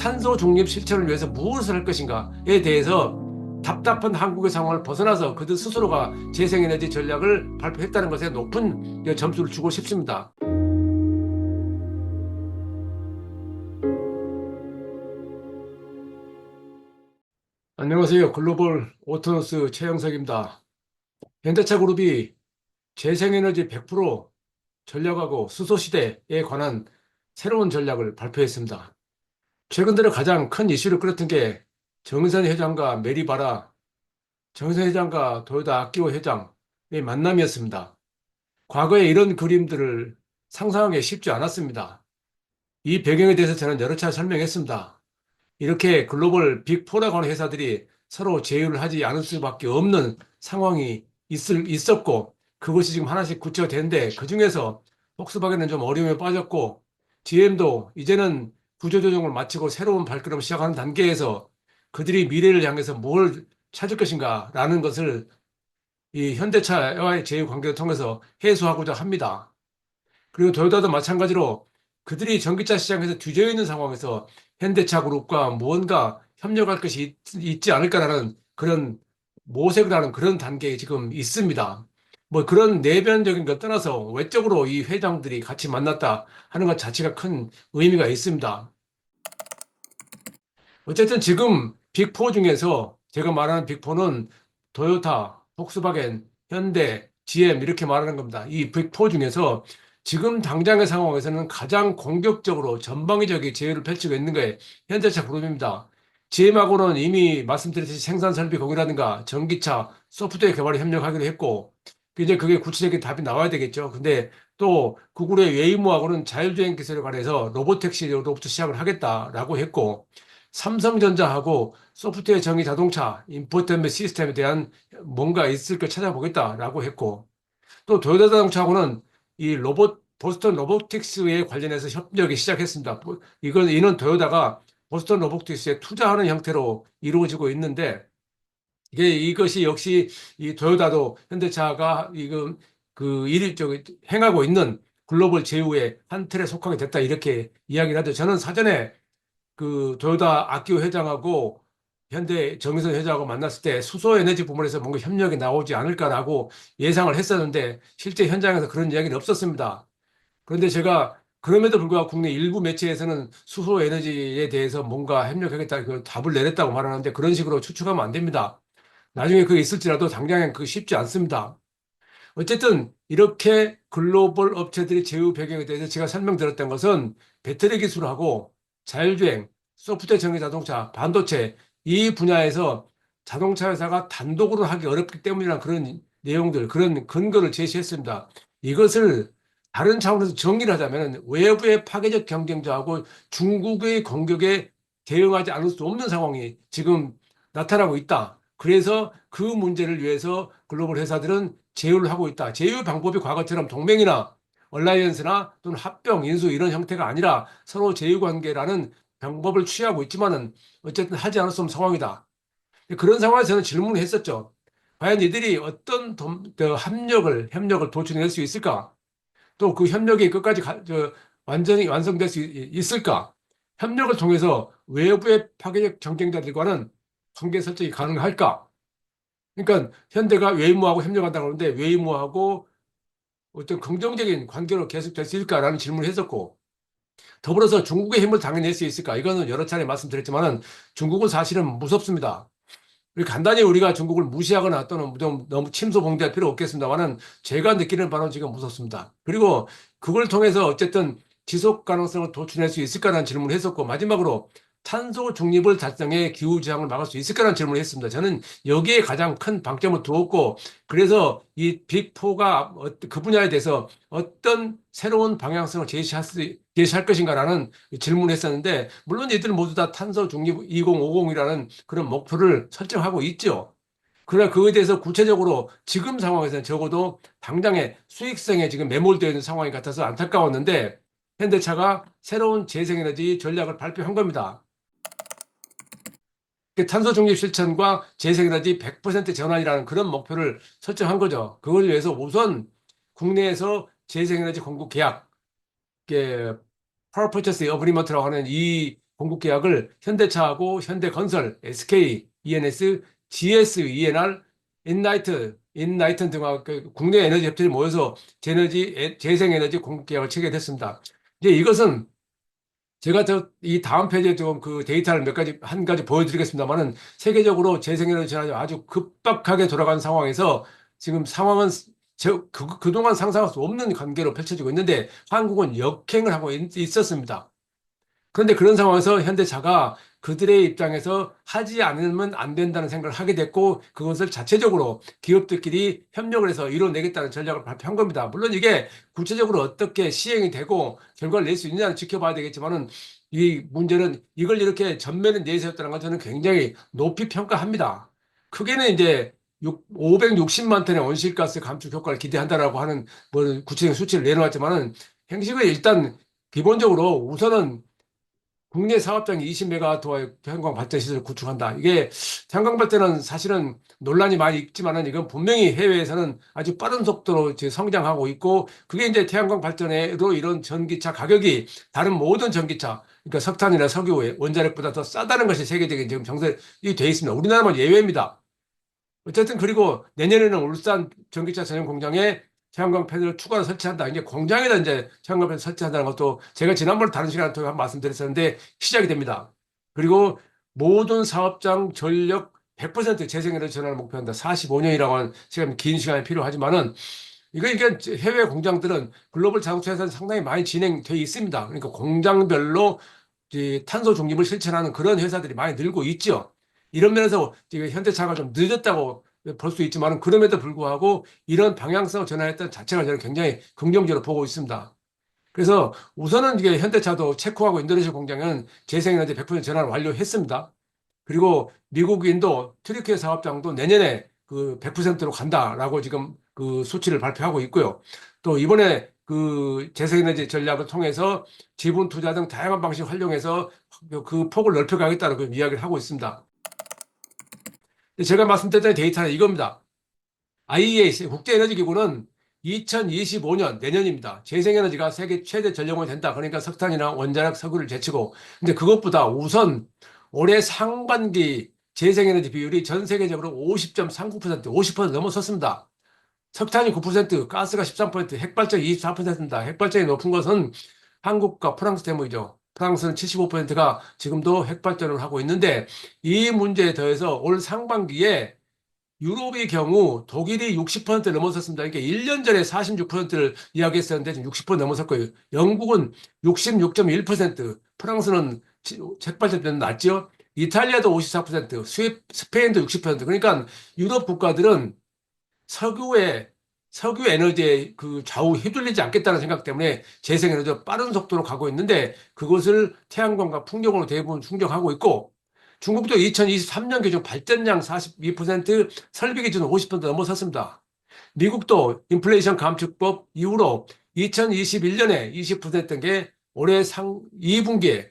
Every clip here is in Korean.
탄소 중립 실천을 위해서 무엇을 할 것인가에 대해서 답답한 한국의 상황을 벗어나서 그들 스스로가 재생에너지 전략을 발표했다는 것에 높은 점수를 주고 싶습니다. 안녕하세요. 글로벌 오토노스 최영석입니다. 현대차 그룹이 재생에너지 100% 전략하고 수소시대에 관한 새로운 전략을 발표했습니다. 최근 들어 가장 큰 이슈를 끌었던 게 정의선 회장과 메리바라, 정의선 회장과 도요다 아키오 회장의 만남이었습니다. 과거에 이런 그림들을 상상하기 쉽지 않았습니다. 이 배경에 대해서 저는 여러 차례 설명했습니다. 이렇게 글로벌 빅4라고 하는 회사들이 서로 제휴를 하지 않을 수밖에 없는 상황이 있을, 있었고 그것이 지금 하나씩 구체화되는데 그 중에서 폭스바겐은 좀 어려움에 빠졌고 GM도 이제는 구조조정을 마치고 새로운 발걸음을 시작하는 단계에서 그들이 미래를 향해서 뭘 찾을 것인가 라는 것을 이 현대차와의 제휴 관계를 통해서 해소하고자 합니다. 그리고 도요타도 마찬가지로 그들이 전기차 시장에서 뒤져 있는 상황에서 현대차 그룹과 무언가 협력할 것이 있, 지 않을까라는 그런 모색을 하는 그런 단계에 지금 있습니다. 뭐 그런 내면적인 것 떠나서 외적으로 이 회장들이 같이 만났다 하는 것 자체가 큰 의미가 있습니다. 어쨌든 지금 빅4 중에서 제가 말하는 빅4는 도요타, 폭스바겐, 현대, GM 이렇게 말하는 겁니다. 이 빅4 중에서 지금 당장의 상황에서는 가장 공격적으로 전방위적인 제휴를 펼치고 있는 게 현대차 그룹입니다. GM하고는 이미 말씀드렸듯이 생산 설비 공유라든가 전기차, 소프트웨어 개발에 협력하기로 했고 이제 그게 구체적인 답이 나와야 되겠죠. 근데 또 구글의 웨이모하고는 자율주행 기술에 관해서 로보택시로부터 시작을 하겠다라고 했고 삼성전자하고 소프트웨어 정의 자동차 인포테인먼트 시스템에 대한 뭔가 있을 걸 찾아보겠다라고 했고 또 도요타 자동차하고는 이 로봇 보스턴 로보틱스에 관련해서 협력이 시작했습니다. 이건 이는 도요타가 보스턴 로보틱스에 투자하는 형태로 이루어지고 있는데 이게 이것이 역시 이 도요타도 현대차가 이거 그 저기 행하고 있는 글로벌 제휴의 한 틀에 속하게 됐다 이렇게 이야기를 하죠. 저는 사전에 그 도요타 아키오 회장하고 현대 정의선 회장하고 만났을 때 수소 에너지 부분에서 뭔가 협력이 나오지 않을까라고 예상을 했었는데 실제 현장에서 그런 이야기는 없었습니다. 그런데 제가 그럼에도 불구하고 국내 일부 매체에서는 수소 에너지에 대해서 뭔가 협력하겠다 그 답을 내렸다고 말하는데 그런 식으로 추측하면 안 됩니다. 나중에 그게 있을지라도 당장엔 그 쉽지 않습니다. 어쨌든 이렇게 글로벌 업체들이 제휴 배경에 대해서 제가 설명드렸던 것은 배터리 기술하고 자율주행, 소프트웨어 전기 자동차, 반도체 이 분야에서 자동차 회사가 단독으로 하기 어렵기 때문이라는 그런 내용들, 그런 근거를 제시했습니다. 이것을 다른 차원에서 정리를 하자면 외부의 파괴적 경쟁자하고 중국의 공격에 대응하지 않을 수 없는 상황이 지금 나타나고 있다. 그래서 그 문제를 위해서 글로벌 회사들은 제휴를 하고 있다. 제휴 방법이 과거처럼 동맹이나 얼라이언스나 또는 합병, 인수 이런 형태가 아니라 서로 제휴 관계라는 방법을 취하고 있지만은 어쨌든 하지 않을 수 없는 상황이다. 그런 상황에서 저는 질문을 했었죠. 과연 이들이 어떤 도, 그 합력을, 협력을 도출해낼 수 있을까? 또 그 협력이 끝까지 가, 저, 완전히 완성될 수 있을까? 협력을 통해서 외부의 파괴적 경쟁자들과는 관계 설정이 가능할까? 그러니까 현대가 웨이모하고 협력한다고 하는데 웨이모하고 어떤 긍정적인 관계로 계속 될 수 있을까라는 질문을 했었고 더불어서 중국의 힘을 당연히 낼수 있을까? 이거는 여러 차례 말씀드렸지만은 중국은 사실은 무섭습니다. 간단히 우리가 중국을 무시하거나 또는 좀 너무 침소봉대할 필요 없겠습니다만은 제가 느끼는 바로 지금 무섭습니다. 그리고 그걸 통해서 어쨌든 지속 가능성을 도출할 수 있을까라는 질문을 했었고 마지막으로 탄소 중립을 달성해 기후 저항을 막을 수 있을까라는 질문을 했습니다. 저는 여기에 가장 큰 방점을 두었고 그래서 이 빅4가 그 분야에 대해서 어떤 새로운 방향성을 제시할, 수, 제시할 것인가라는 질문을 했었는데 물론 이들은 모두 다 탄소 중립 2050이라는 그런 목표를 설정하고 있죠. 그러나 그에 대해서 구체적으로 지금 상황에서는 적어도 당장의 수익성에 지금 매몰되어 있는 상황이 같아서 안타까웠는데 현대차가 새로운 재생에너지 전략을 발표한 겁니다. 그 탄소 중립 실천과 재생에너지 100% 전환이라는 그런 목표를 설정한 거죠. 그걸 위해서 우선 국내에서 재생에너지 공급 계약, 파워 퍼처스 어그리먼트라고 하는 이 공급 계약을 현대차하고 현대건설, SK, ENS, GS, ENR, 인라이트, 인라이튼 등과 그 국내 에너지 협회들이 모여서 재생에너지 공급 계약을 체결했습니다. 이제 이것은 제가 저 이 다음 페이지에 좀 그 데이터를 몇 가지 한 가지 보여드리겠습니다만은 세계적으로 재생에너지 전환이 아주 급박하게 돌아가는 상황에서 지금 상황은 저, 그, 그동안 상상할 수 없는 관계로 펼쳐지고 있는데 한국은 역행을 하고 있, 있었습니다. 그런데 그런 상황에서 현대차가 그들의 입장에서 하지 않으면 안 된다는 생각을 하게 됐고 그것을 자체적으로 기업들끼리 협력을 해서 이뤄내겠다는 전략을 발표한 겁니다. 물론 이게 구체적으로 어떻게 시행이 되고 결과를 낼 수 있느냐는 지켜봐야 되겠지만은 이 문제는 이걸 이렇게 전면에 내세웠다는 건 저는 굉장히 높이 평가합니다. 크게는 이제 560만 톤의 온실가스 감축 효과를 기대한다라고 하는 뭐 구체적인 수치를 내놓았지만은 행식은 일단 기본적으로 우선은 국내 사업장 20메가와트와의 태양광 발전 시설을 구축한다. 이게 태양광 발전은 사실은 논란이 많이 있지만은 이건 분명히 해외에서는 아주 빠른 속도로 이제 성장하고 있고 그게 이제 태양광 발전으로 이런 전기차 가격이 다른 모든 전기차 그러니까 석탄이나 석유 원자력보다 더 싸다는 것이 세계적인 지금 정설이 돼 있습니다. 우리나라만 예외입니다. 어쨌든 그리고 내년에는 울산 전기차 전용 공장에 태양광 패널을 추가로 설치한다. 이제 공장에다 이제 태양광 패널 설치한다는 것도 제가 지난번에 다른 시간에 통해 말씀드렸었는데 시작이 됩니다. 그리고 모든 사업장 전력 100% 재생에너지 전환을 목표한다. 45년이라고 하는 시간 긴 시간이 필요하지만은 이거 이게 해외 공장들은 글로벌 자동차에서는 상당히 많이 진행되어 있습니다. 그러니까 공장별로 탄소 중립을 실천하는 그런 회사들이 많이 늘고 있죠. 이런 면에서 현대차가 좀 늦었다고 볼 수 있지만 그럼에도 불구하고 이런 방향성 전환했던 자체가 저는 굉장히 긍정적으로 보고 있습니다. 그래서 우선은 이게 현대차도 체코하고 인도네시아 공장은 재생에너지 100% 전환을 완료했습니다. 그리고 미국 인도 트리케 사업장도 내년에 그 100%로 간다라고 지금 그 수치를 발표하고 있고요. 또 이번에 그 재생에너지 전략을 통해서 지분 투자 등 다양한 방식 활용해서 그 폭을 넓혀가겠다는 그 이야기를 하고 있습니다. 제가 말씀드렸던 데이터는 이겁니다. IEA 국제에너지기구는 2025년 내년입니다. 재생에너지가 세계 최대 전력원이 된다. 그러니까 석탄이나 원자력, 석유를 제치고. 근데 그것보다 우선 올해 상반기 재생에너지 비율이 전 세계적으로 50.39%, 50% 넘어섰습니다. 석탄이 9%, 가스가 13%, 핵발전 24%입니다. 핵발전이 높은 것은 한국과 프랑스 때문이죠. 프랑스는 75%가 지금도 핵발전을 하고 있는데 이 문제에 더해서 올 상반기에 유럽의 경우 독일이 60% 넘어섰습니다. 이게 1년 전에 46%를 이야기했었는데 지금 60% 넘어섰고요. 영국은 66.1%, 프랑스는 핵발전 낮죠. 이탈리아도 54%, 스웨, 스페인도 60%. 그러니까 유럽 국가들은 석유에 석유 에너지에 그 좌우 휘둘리지 않겠다는 생각 때문에 재생 에너지가 빠른 속도로 가고 있는데 그것을 태양광과 풍력으로 대부분 충족하고 있고 중국도 2023년 기준 발전량 42%, 설비 기준 50% 넘어섰습니다. 미국도 인플레이션 감축법 이후로 2021년에 20%된 게 올해 상 2분기에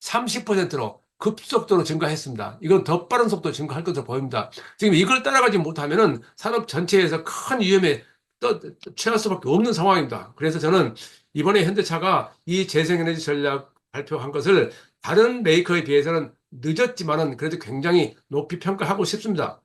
30%로 급속도로 증가했습니다. 이건 더 빠른 속도로 증가할 것으로 보입니다. 지금 이걸 따라가지 못하면은 산업 전체에서 큰 위험에 떠, 취할 수밖에 없는 상황입니다. 그래서 저는 이번에 현대차가 이 재생에너지 전략 발표한 것을 다른 메이커에 비해서는 늦었지만은 그래도 굉장히 높이 평가하고 싶습니다.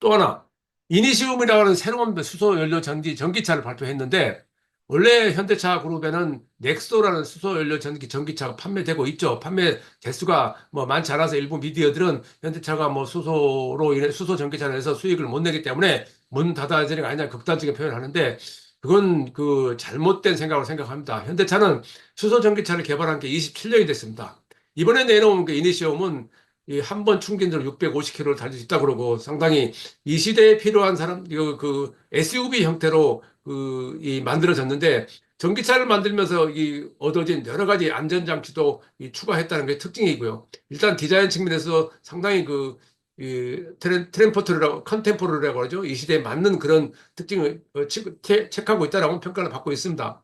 또 하나, 이니시움이라고 하는 새로운 수소 연료 전기 전기차를 발표했는데 원래 현대차 그룹에는 넥소라는 수소연료 전기 전기차가 판매되고 있죠. 판매 대수가 뭐 많지 않아서 일부 미디어들은 현대차가 뭐 수소로 인해 수소 전기차를 해서 수익을 못 내기 때문에 문 닫아야 되는 거 아니냐 극단적인 표현을 하는데 그건 그 잘못된 생각으로 생각합니다. 현대차는 수소 전기차를 개발한 게 27년이 됐습니다. 이번에 내놓은 그 이니시엄은 이 한 번 충전으로 650km를 달릴 수 있다 그러고 상당히 이 시대에 필요한 사람 이거 그 SUV 형태로 그, 이, 만들어졌는데, 전기차를 만들면서 이 얻어진 여러 가지 안전 장치도 이 추가했다는 게 특징이고요. 일단 디자인 측면에서 상당히 그, 이, 트랜, 트랜포트라고, 컨템포러라고 하죠. 이 시대에 맞는 그런 특징을 어, 체, 체크하고 있다라고 평가를 받고 있습니다.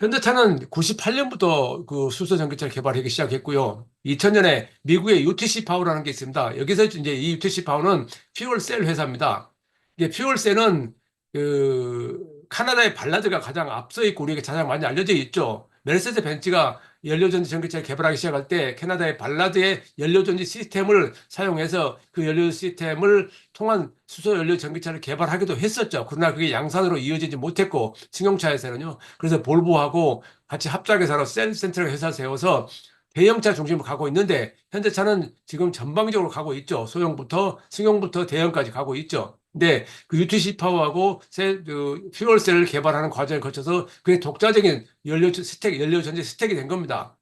현대차는 98년부터 그 수소 전기차를 개발하기 시작했고요. 2000년에 미국의 UTC 파워라는 게 있습니다. 여기서 이제 이 UTC 파워는 퓨얼셀 회사입니다. 이게 퓨얼셀은 그 카나다의 발라드가 가장 앞서 있고 우리에게 가장 많이 알려져 있죠. 메르세스 벤츠가 연료전지 전기차를 개발하기 시작할 때 캐나다의 발라드의 연료전지 시스템을 사용해서 그 연료 시스템을 통한 수소 연료 전기차를 개발하기도 했었죠. 그러나 그게 양산으로 이어지지 못했고 승용차에서는요. 그래서 볼보하고 같이 합작해서 셀센트럴 회사 세워서 대형차 중심으로 가고 있는데 현대차는 지금 전방적으로 가고 있죠. 소형부터 승용부터 대형까지 가고 있죠. 근데 그 UTC 파워하고 셀, 그 퓨얼셀을 개발하는 과정을 거쳐서 그게 독자적인 연료 스택, 연료 전지 스택이 된 겁니다.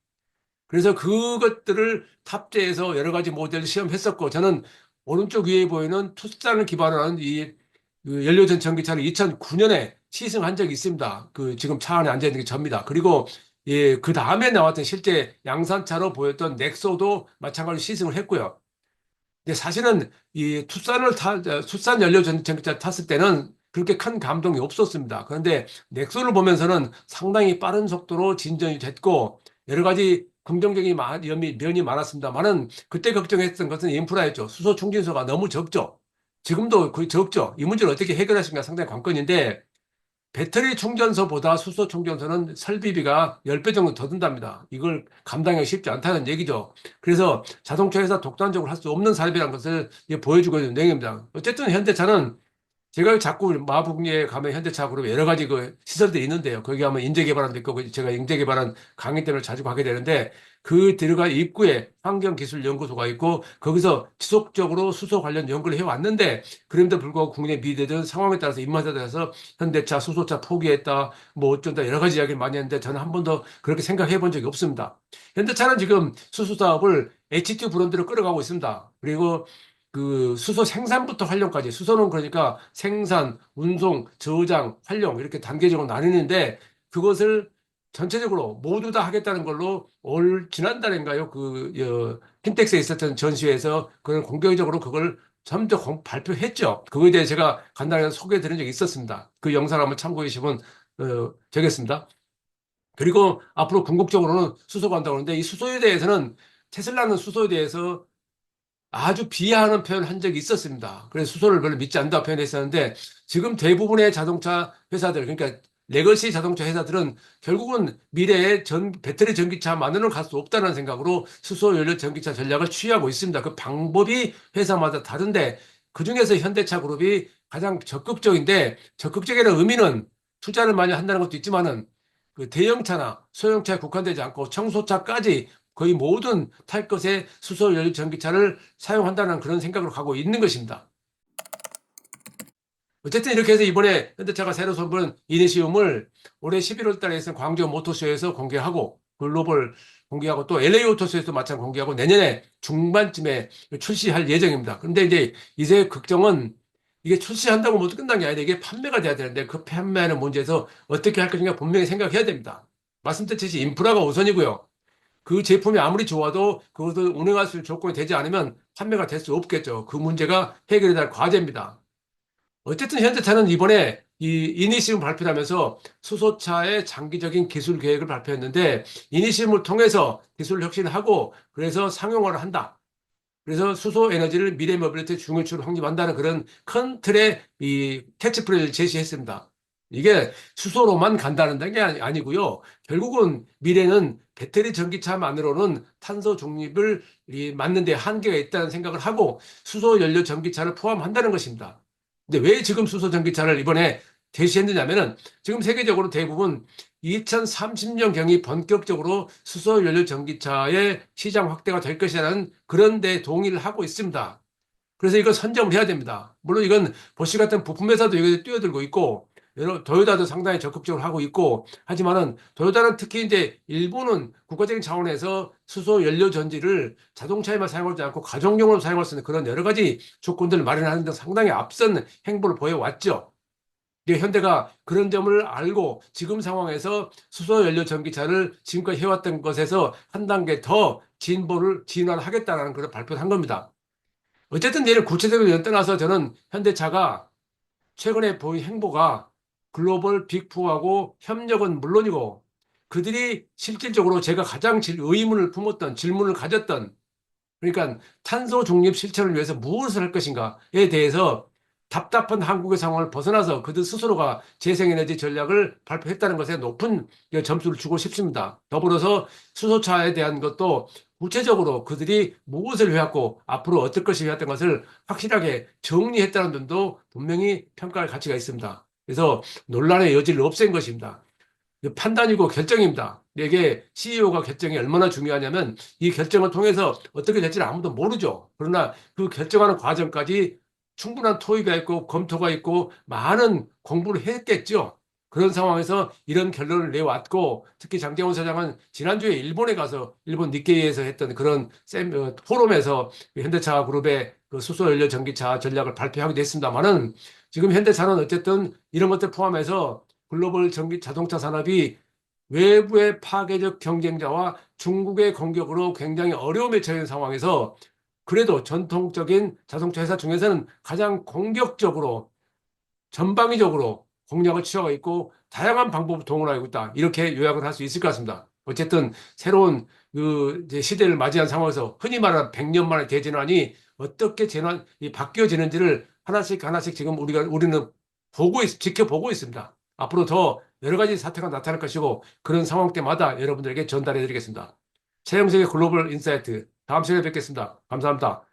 그래서 그것들을 탑재해서 여러 가지 모델을 시험했었고 저는 오른쪽 위에 보이는 투싼을 기반으로 하는 이그 연료 전 전기차를 2009년에 시승한 적이 있습니다. 그 지금 차 안에 앉아 있는 게 접니다. 그리고 예, 그 다음에 나왔던 실제 양산차로 보였던 넥소도 마찬가지로 시승을 했고요. 근데 사실은 이 투싼을 타, 투싼 연료 전- 전기차 탔을 때는 그렇게 큰 감동이 없었습니다. 그런데 넥소를 보면서는 상당히 빠른 속도로 진전이 됐고 여러 가지 긍정적인 마- 면이, 면이 많았습니다만은 그때 걱정했던 것은 인프라였죠. 수소 충전소가 너무 적죠. 지금도 거의 적죠. 이 문제를 어떻게 해결하신가 상당히 관건인데 배터리 충전소보다 수소 충전소는 설비비가 10배 정도 더 든답니다. 이걸 감당하기 쉽지 않다는 얘기죠. 그래서 자동차 회사 독단적으로 할 수 없는 사업이라는 것을 보여주고 있는 내용입니다. 어쨌든 현대차는 제가 자꾸 마북리에 가면 현대차 그룹 여러 가지 그 시설들이 있는데요. 거기 가면 인재개발한 데 있고 제가 인재개발한 강의 때문에 자주 가게 되는데 그 들어가 입구에 환경기술연구소가 있고 거기서 지속적으로 수소 관련 연구를 해왔는데 그럼에도 불구하고 국내 미래든 상황에 따라서 입맛에 따라서 현대차, 수소차 포기했다, 뭐 어쩐다 여러 가지 이야기를 많이 했는데 저는 한 번도 그렇게 생각해 본 적이 없습니다. 현대차는 지금 수소 사업을 H2 브랜드로 끌어가고 있습니다. 그리고 그 수소 생산부터 활용까지 수소는 그러니까 생산, 운송, 저장, 활용 이렇게 단계적으로 나뉘는데 그것을 전체적으로 모두 다 하겠다는 걸로 올 지난달인가요? 그 어, 킨텍스에 있었던 전시회에서 그걸 공개적으로 그걸 전부 공- 발표했죠. 그거에 대해 제가 간단하게 소개해 드린 적이 있었습니다. 그 영상 한번 참고해 주시면 어, 되겠습니다. 그리고 앞으로 궁극적으로는 수소가 한다고 하는데 이 수소에 대해서는 테슬라는 수소에 대해서 아주 비하하는 표현을 한 적이 있었습니다. 그래서 수소를 별로 믿지 않는다 표현했었는데 지금 대부분의 자동차 회사들 그러니까 레거시 자동차 회사들은 결국은 미래의 전 배터리 전기차만으로는 갈 수 없다는 생각으로 수소 연료 전기차 전략을 취하고 있습니다. 그 방법이 회사마다 다른데 그 중에서 현대차 그룹이 가장 적극적인데 적극적이라는 의미는 투자를 많이 한다는 것도 있지만은 그 대형차나 소형차에 국한되지 않고 청소차까지 거의 모든 탈 것의 수소 연료 전기차를 사용한다는 그런 생각으로 가고 있는 것입니다. 어쨌든 이렇게 해서 이번에 현대차가 새로 선보인 이니시움을 올해 11월 달에 있은 광주 모터쇼에서 공개하고 글로벌 공개하고 또 LA 오토쇼에서 마찬 공개하고 내년에 중반쯤에 출시할 예정입니다. 그런데 이제 이제 걱정은 이게 출시한다고 모두 끝난 게 아니라 이게 판매가 돼야 되는데 그 판매하는 문제에서 어떻게 할 것인가 분명히 생각해야 됩니다. 말씀드렸듯이 인프라가 우선이고요. 그 제품이 아무리 좋아도 그것을 운행할 수 있는 조건이 되지 않으면 판매가 될 수 없겠죠. 그 문제가 해결이 될 과제입니다. 어쨌든 현대차는 이번에 이 이니시움 발표하면서 수소차의 장기적인 기술 계획을 발표했는데 이니시움을 통해서 기술 혁신하고 그래서 상용화를 한다. 그래서 수소 에너지를 미래 모빌리티 중요치로 확립한다는 그런 큰 틀의 이 캐치프레이즈를 제시했습니다. 이게 수소로만 간다는 게 아니- 아니고요. 결국은 미래는 배터리 전기차만으로는 탄소 중립을 이 맞는 데 한계가 있다는 생각을 하고 수소 연료 전기차를 포함한다는 것입니다. 근데 왜 지금 수소 전기차를 이번에 제시했느냐면은 지금 세계적으로 대부분 2030년경이 본격적으로 수소 연료 전기차의 시장 확대가 될 것이라는 그런 데 동의를 하고 있습니다. 그래서 이걸 선점을 해야 됩니다. 물론 이건 보시 같은 부품 회사도 여기에 뛰어들고 있고 여러 도요타도 상당히 적극적으로 하고 있고 하지만은 도요타는 특히 이제 일본은 국가적인 차원에서 수소 연료 전지를 자동차에만 사용하지 않고 가정용으로 사용할 수 있는 그런 여러 가지 조건들을 마련하는 데 상당히 앞선 행보를 보여왔죠. 이게 현대가 그런 점을 알고 지금 상황에서 수소 연료 전기차를 지금까지 해왔던 것에서 한 단계 더 진보를 진화를 하겠다는 그런 발표를 한 겁니다. 어쨌든 얘를 구체적으로 떠나서 저는 현대차가 최근에 보인 행보가 글로벌 빅4하고 협력은 물론이고 그들이 실질적으로 제가 가장 질- 의문을 품었던 질문을 가졌던 그러니까 탄소 중립 실천을 위해서 무엇을 할 것인가에 대해서 답답한 한국의 상황을 벗어나서 그들 스스로가 재생에너지 전략을 발표했다는 것에 높은 점수를 주고 싶습니다. 더불어서 수소차에 대한 것도 구체적으로 그들이 무엇을 해왔고 앞으로 어떨 것이 해왔던 것을 확실하게 정리했다는 점도 분명히 평가할 가치가 있습니다. 그래서 논란의 여지를 없앤 것입니다. 판단이고 결정입니다. 이게 CEO가 결정이 얼마나 중요하냐면 이 결정을 통해서 어떻게 될지는 아무도 모르죠. 그러나 그 결정하는 과정까지 충분한 토의가 있고 검토가 있고 많은 공부를 했겠죠. 그런 상황에서 이런 결론을 내왔고 특히 장재원 사장은 지난주에 일본에 가서 일본 니케이에서 했던 그런 셈, 어, 포럼에서 현대차 그룹의 그 수소연료 전기차 전략을 발표하기도 했습니다만은 지금 현대차는 어쨌든 이런 것들 포함해서 글로벌 전기 자동차 산업이 외부의 파괴적 경쟁자와 중국의 공격으로 굉장히 어려움에 처한 상황에서 그래도 전통적인 자동차 회사 중에서는 가장 공격적으로 전방위적으로 공략을 취하고 있고 다양한 방법을 동원하고 있다. 이렇게 요약을 할 수 있을 것 같습니다. 어쨌든 새로운 그 시대를 맞이한 상황에서 흔히 말하는 100년 만의 대전환이 어떻게 전환, 이 바뀌어지는지를 하나씩 하나씩 지금 우리가 우리는 보고 있, 지켜보고 있습니다. 앞으로 더 여러 가지 사태가 나타날 것이고 그런 상황 때마다 여러분들에게 전달해 드리겠습니다. 최영석의 글로벌 인사이트 다음 시간에 뵙겠습니다. 감사합니다.